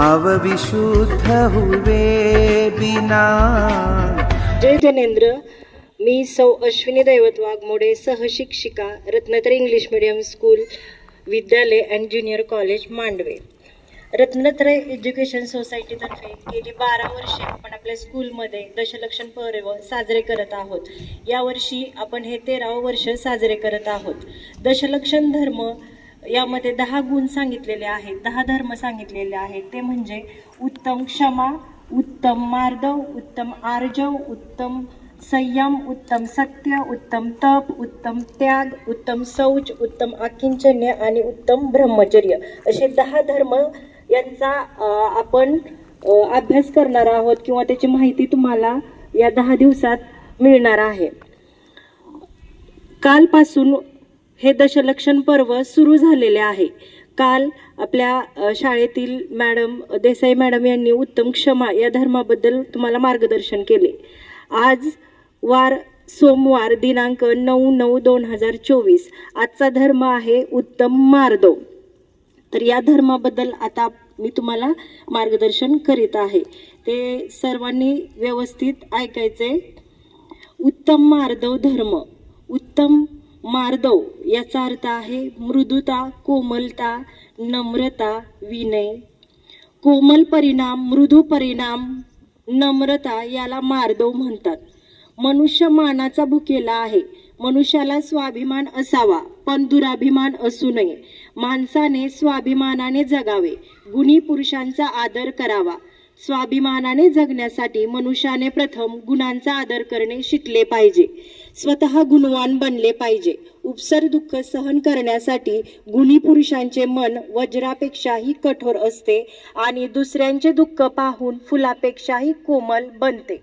भाव विशुद्ध हुवे बिना। जय जनेंद्र मी सौ अश्विनी दैवत वाघमोडे सहशिक्षिका रत्नत्र इंग्लिश मीडियम स्कूल विद्यालय and junior college Mandve. Ratnatraya education सोसायटीतर्फे गेली बारा वर्षे आपण आपल्या स्कूलमध्ये दशलक्षण पर्व साजरे करत आहोत. यावर्षी आपण हे तेरावं वर्ष साजरे करत आहोत. दशलक्षण धर्म यामध्ये दहा गुण सांगितलेले आहेत दहा धर्म सांगितलेले आहेत. ते म्हणजे उत्तम क्षमा उत्तम मार्दव उत्तम आर्जव उत्तम संयम उत्तम सत्य उत्तम तप उत्तम त्याग उत्तम शौच उत्तम आकिंचन्य आणि उत्तम ब्रह्मचर्य. असे दहा धर्म यांचा आपण अभ्यास करणार आहोत किंवा त्याची माहिती तुम्हाला या दहा दिवसात मिळणार आहे. कालपासून हे दशलक्षण पर्व सुरू झालेले आहे. काल आपल्या शाळेतील मॅडम देसाई मॅडम यांनी उत्तम क्षमा या धर्माबद्दल तुम्हाला मार्गदर्शन केले. आज वार सोमवार दिनांक नऊ नऊ दोन हजार चोवीस. आजचा धर्म आहे उत्तम मार्दव तर या धर्माबद्दल आता मी तुम्हाला मार्गदर्शन करीत आहे. ते सर्वांनी व्यवस्थित ऐकायचे उत्तम मार्दव धर्म. उत्तम मार्दव याचा अर्थ आहे मृदुता कोमलता नम्रता विनय. कोमल परिणाम मृदू परिणाम नम्रता याला मार्दव म्हणतात. मनुष्य मानाचा भुकेला आहे. मनुष्याला स्वाभिमान असावा पण दुराभिमान असू नये. माणसाने स्वाभिमानाने जगावे गुणी पुरुषांचा आदर करावा. स्वाभिमानाने जगण्यासाठी मनुष्याने प्रथम गुणांचा आदर करणे शिकले पाहिजे. स्वतः गुणवान बनले पाहिजे. उपसर दुःख सहन करण्यासाठी गुणी पुरुषांचे मन वज्रापेक्षाही कठोर असते आणि दुसऱ्यांचे दुःख पाहून फुलापेक्षाही कोमल बनते.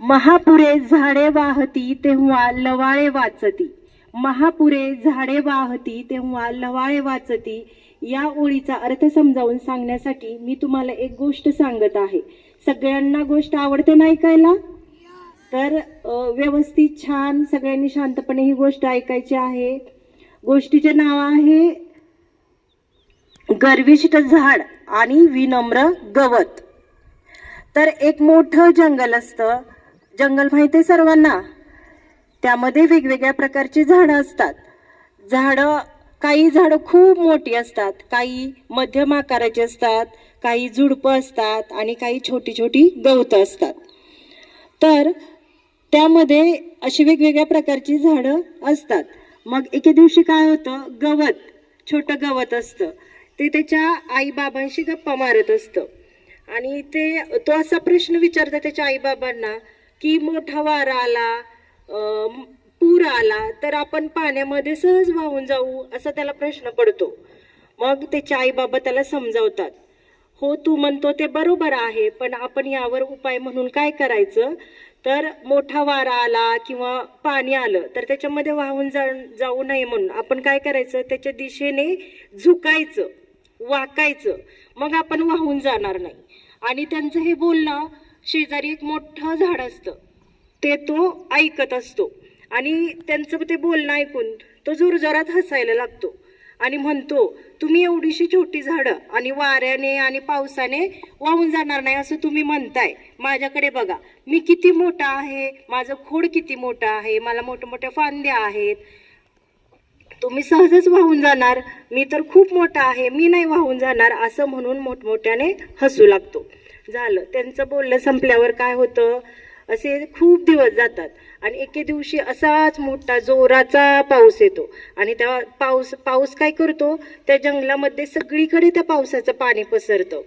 महापुरे झाडे वाहती तेव्हा लवाळे वाचती. महापुरे झाडे वाहती तेव्हा लवाळे वाचती. या ओळीचा अर्थ समजावून सांगण्यासाठी मी तुम्हाला एक गोष्ट सांगत आहे. सगळ्यांना गोष्ट आवडते ना ऐकायला? तर व्यवस्थित छान सगळ्यांनी शांतपणे ही गोष्ट ऐकायची आहे. गोष्टीचे नाव आहे गर्विष्ट झाड आणि विनम्र गवत. तर एक मोठं जंगल असतं. जंगल माहिती आहे सर्वांना? त्यामध्ये वेगवेगळ्या प्रकारची झाडं असतात. झाडं काही झाडं खूप मोठी असतात. काही मध्यम आकाराची असतात काही झुडपं असतात आणि काही छोटी छोटी गवतं असतात. तर त्यामध्ये अशी वेगवेगळ्या प्रकारची झाडं असतात. मग एके दिवशी काय होतं? गवत छोटं गवत असतं. ते त्याच्या आईबाबांशी गप्पा मारत असतं. आणि ते तो असा प्रश्न विचारतो त्याच्या आईबाबांना की मोठा वारा आला पूर आला तर आपण पाण्यामध्ये सहज वाहून जाऊ असा त्याला प्रश्न पडतो. मग त्याचे आईबाबा त्याला समजावतात. हो तू म्हणतो ते बरोबर आहे पण आपण यावर उपाय म्हणून काय करायचं? तर मोठा वारा आला किंवा पाणी आलं तर त्याच्यामध्ये वाहून जा जाऊ नये म्हणून आपण काय करायचं? त्याच्या दिशेने झुकायचं वाकायचं. मग आपण वाहून जाणार नाही. आणि त्यांचं हे बोलणं शेजारी एक मोठं झाड असतं. ते तो ऐकत असतो. आणि त्यांचं ते बोलणं ऐकून तो जोरजोरात हसायला लागतो. आणि म्हणतो तुम्ही एवढीशी छोटी झाडं आणि वाऱ्याने आणि पावसाने वाहून जाणार नाही असं तुम्ही म्हणताय. माझ्याकडे बघा मी किती मोठा आहे माझं खोड किती मोठं आहे मला मोठ्या मोठ्या फांद्या आहेत. तुम्ही सहजच वाहून जाणार. मी तर खूप मोठा आहे मी नाही वाहून जाणार असं म्हणून मोठमोठ्याने हसू लागतो. झालं. त्यांचं बोलणं संपल्यावर काय होतं? असे खूप दिवस जातात. आणि एके दिवशी असाच मोठा जोराचा पाऊस येतो. आणि त्या पाऊस पाऊस काय करतो? त्या जंगलामध्ये सगळीकडे त्या पावसाचं पाणी पसरतं.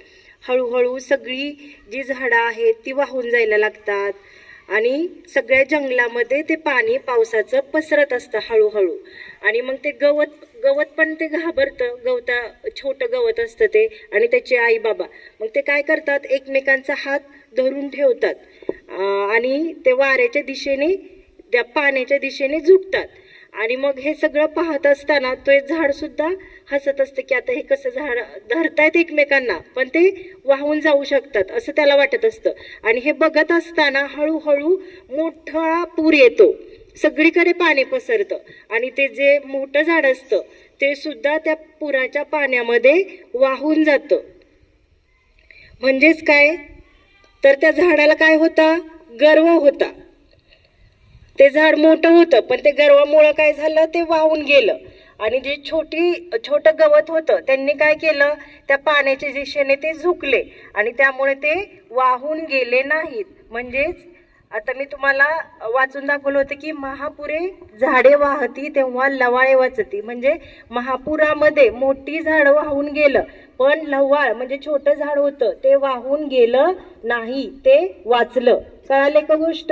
हळूहळू सगळी जी झाडं आहेत ती वाहून जायला लागतात. आणि सगळ्या जंगलामध्ये ते पाणी पावसाचं पसरत असतं हळूहळू. आणि मग ते गवत गवत पण ते घाबरतं. गवता छोटं गवत असतं ते. आणि त्याचे आई बाबा मग ते काय करतात? एकमेकांचा हात धरून ठेवतात. आणि ते वाऱ्याच्या दिशेने त्या पाण्याच्या दिशेने झुकतात. आणि मग हे सगळं पाहत असताना तो एक झाड सुद्धा हसत असतं की आता हे कसं झाड धरतायत एकमेकांना पण ते वाहून जाऊ शकतात असं त्याला वाटत असतं. आणि हे बघत असताना हळूहळू मोठा पूर येतो. सगळीकडे पाणी पसरतं. आणि ते जे मोठं झाड असतं ते सुद्धा त्या पुराच्या पाण्यामध्ये वाहून जातं. म्हणजेच काय? तर त्या झाडाला काय होता? गर्व होता. ते झाड मोठं होतं पण ते गर्वामुळं काय झालं? ते वाहून गेलं. आणि जे छोटी छोटं गवत होतं त्यांनी काय केलं? त्या पाण्याच्या दिशेने ते झुकले. आणि त्यामुळे ते वाहून गेले नाहीत. म्हणजेच आता मी तुम्हाला वाचून दाखवलं होतं की महापुरे झाडे वाहती तेव्हा लवाळे वाचती. म्हणजे महापुरामध्ये मोठी झाडं वाहून गेलं. पण लवाळ म्हणजे छोटं झाड होतं ते वाहून गेलं नाही ते वाचलं. कळाले का गोष्ट?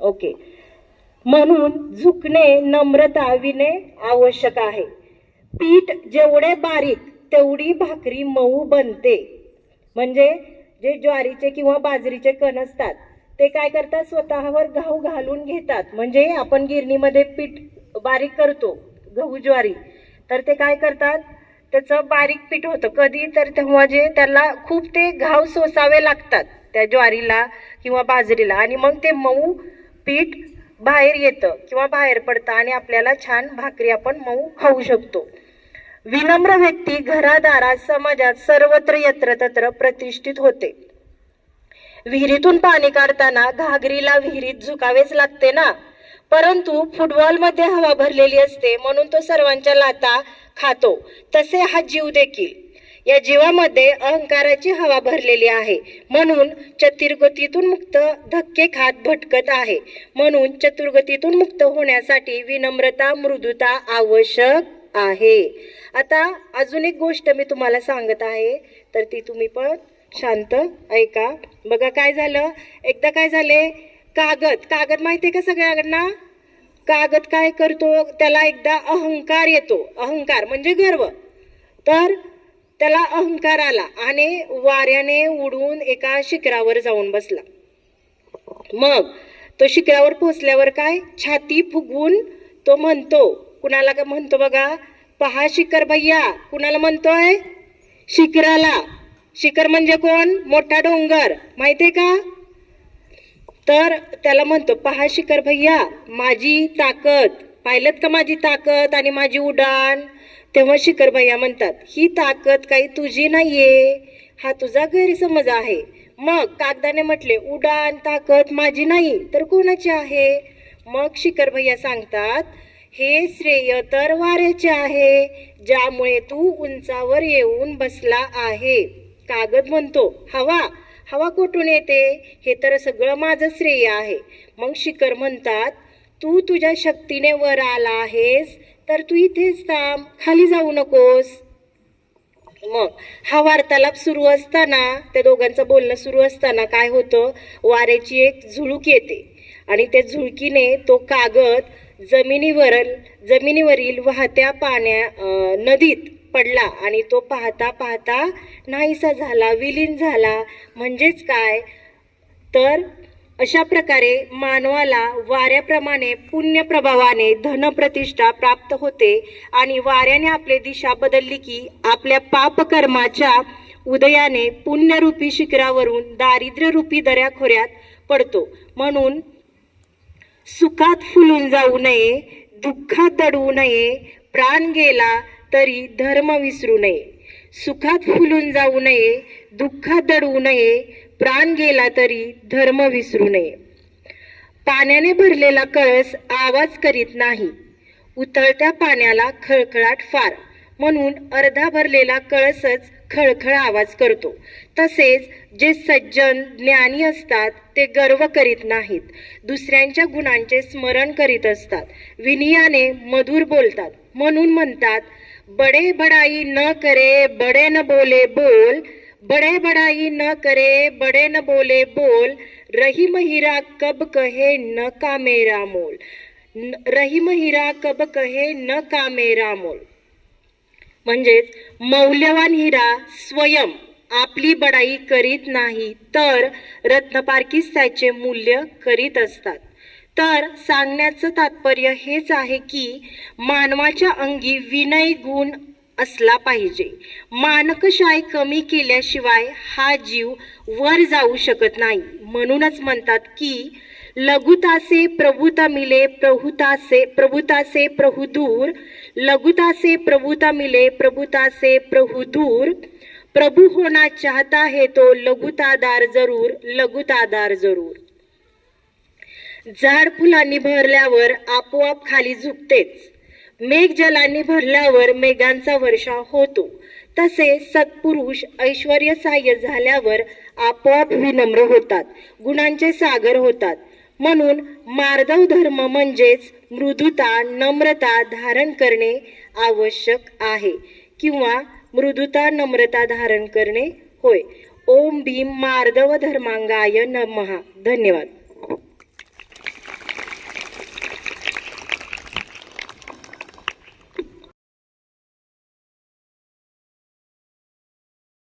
ओके. म्हणून झुकणे नम्रता विने आवश्यक आहे. पीठ जेवढे बारीक तेवढी भाकरी मऊ बनते. म्हणजे जे ज्वारीचे किंवा बाजरीचे कण असतात ते काय करतात? स्वतःवर घाव घालून घेतात. म्हणजे आपण गिरणीमध्ये पीठ बारीक करतो गहू ज्वारी तर ते काय करतात? त्याचं बारीक पीठ होतं. कधी तर तेव्हा जे त्याला खूप ते घाव सोसावे लागतात त्या ज्वारीला किंवा बाजरीला. आणि मग ते मऊ पीठ बाहेर येतं किंवा बाहेर पडतं आणि आपल्याला छान भाकरी आपण मऊ खाऊ शकतो. विनम्र व्यक्ती घरादारात समाजात सर्वत्र यत्र तत्र प्रतिष्ठित होते. विहिरीतून पाणी काढताना घागरीला विहिरीत झुकावेच लागते ना? परंतु फुटबॉलमध्ये हवा भरलेली असते म्हणून तो सर्वांच्या लाता खातो. तसे हा जीव देखील. या जीवामध्ये अहंकाराची हवा भरलेली आहे. म्हणून चतुर्गतीतून मुक्त धक्के खात भटकत आहे. म्हणून चतुर्गतीतून मुक्त होण्यासाठी विनम्रता मृदुता आवश्यक आहे. आता अजून एक गोष्ट मी तुम्हाला सांगत आहे. तर ती तुम्ही पण शांत ऐका. बघा काय झालं? एकदा काय झाले? कागद. कागद माहिती आहे का सगळ्यांना? कागद काय करतो? त्याला एकदा अहंकार येतो. अहंकार म्हणजे गर्व. तर त्याला अहंकार आला आणि वाऱ्याने उडून एका शिखरावर जाऊन बसला. मग तो शिखरावर पोचल्यावर काय? छाती फुगवून तो म्हणतो कुणाला का म्हणतो बघा? पहा शिखर भैया कुणाला म्हणतोय? शिखराला. शिखर म्हणजे कोण? मोठा डोंगर. माहितीये का? तर त्याला म्हणतो पहा शिखर भैया माझी ताकद पाहिलं का माझी ताकद आणि माझी उडान तेव्हा शिखर भैया म्हणतात ही ताकद काही तुझी नाहीये हा तुझा गैरसमज आहे. मग कागदाने म्हटले उडान ताकद माझी नाही तर कोणाची आहे? मग शिखर भैया सांगतात हे श्रेय तर वाऱ्याचे आहे ज्यामुळे तू उंचावर येऊन बसला आहे. कागद म्हणतो हवा हवा कुठून येते? हे तर सगळं माझं श्रेय आहे. मग शिखर म्हणतात तू तुझ्या शक्तीने वर आला आहेस तर तू इथेच थांब खाली जाऊ नकोस. मग हा वार्तालाप सुरू असताना त्या दोघांचं बोलणं सुरू असताना काय होतं? वाऱ्याची एक झुळूक येते. आणि त्या झुळकीने तो कागद जमिनीवर जमिनीवरील वाहत्या पाण्या नदीत पडला आणि तो पाहता पाहता नाहीसा झाला विलीन झाला. म्हणजेच काय? तर अशा प्रकारे मानवाला वाऱ्याप्रमाणे पुण्य प्रभावाने धनप्रतिष्ठा प्राप्त होते आणि वाऱ्याने आपली दिशा बदलली की आपल्या पापकर्माच्या उदयाने पुण्यरूपी शिखरावरून दारिद्र्यरूपी दऱ्याखोऱ्यात पडतो. म्हणून सुखात फुलून जाऊ नये दुःखात दडवू नये प्राण गेला तरी धर्म विसरू नये. सुखात फुलून जाऊ नये दुःखात दडवू नये प्राण गेला तरी धर्म विसरू नये. पाण्याने भरलेला कळस आवाज करीत नाही. उतळत्या पाण्याला खळखळाट फार. म्हणून अर्धा भरलेला कळसच खळखळ आवाज करतो. तसेच जे सज्जन ज्ञानी असतात ते गर्व करीत नाहीत. दुसऱ्यांच्या गुणांचे स्मरण करीत असतात. विनयाने मधुर बोलतात. म्हणून म्हणतात बडे बडाई न करे बडे न बोले बोल। बड़े बड़ाई न करे बड़े न बोले बोल। रहीम हीरा कब कहे न का मेरा मोल। न- रहीम कब कहे न का मेरा मोल। म्हणजेच मौल्यवान हिरा स्वयं आपली बडाई करीत नाही तर रत्नपारखीच त्याचे मूल्य करीत असतात. तर सांगण्याचं तात्पर्य हेच आहे की मानवाच्या अंगी विनय गुण असला पाहिजे. मानकशाय कमी केल्याशिवाय हा जीव वर जाऊ शकत नाही. म्हणूनच म्हणतात की लघुतासे प्रभुता मिले प्रभुतासे प्रभुतासे प्रभुदूर लघुतासे प्रभुता मिले प्रभुतासे प्रभुदूर प्रभु होना चाहता है तो लघुतादार जरूर लघुतादार जरूर. झाड फुलांनी भरल्यावर आपोआप खाली झुकतेच. मेघ जलांनी भरल्यावर मेघांचा वर्षाव होतो. तसे सत्पुरुष ऐश्वर सहाय्य झाल्यावर आपोआप विनम्र होतात गुणांचे सागर होतात. म्हणून मार्दव धर्म म्हणजेच मृदुता नम्रता धारण करणे आवश्यक आहे किंवा मृदुता नम्रता धारण करणे होय. ओम भीम मार्दव धर्मांगाय नमहा धन्यवाद.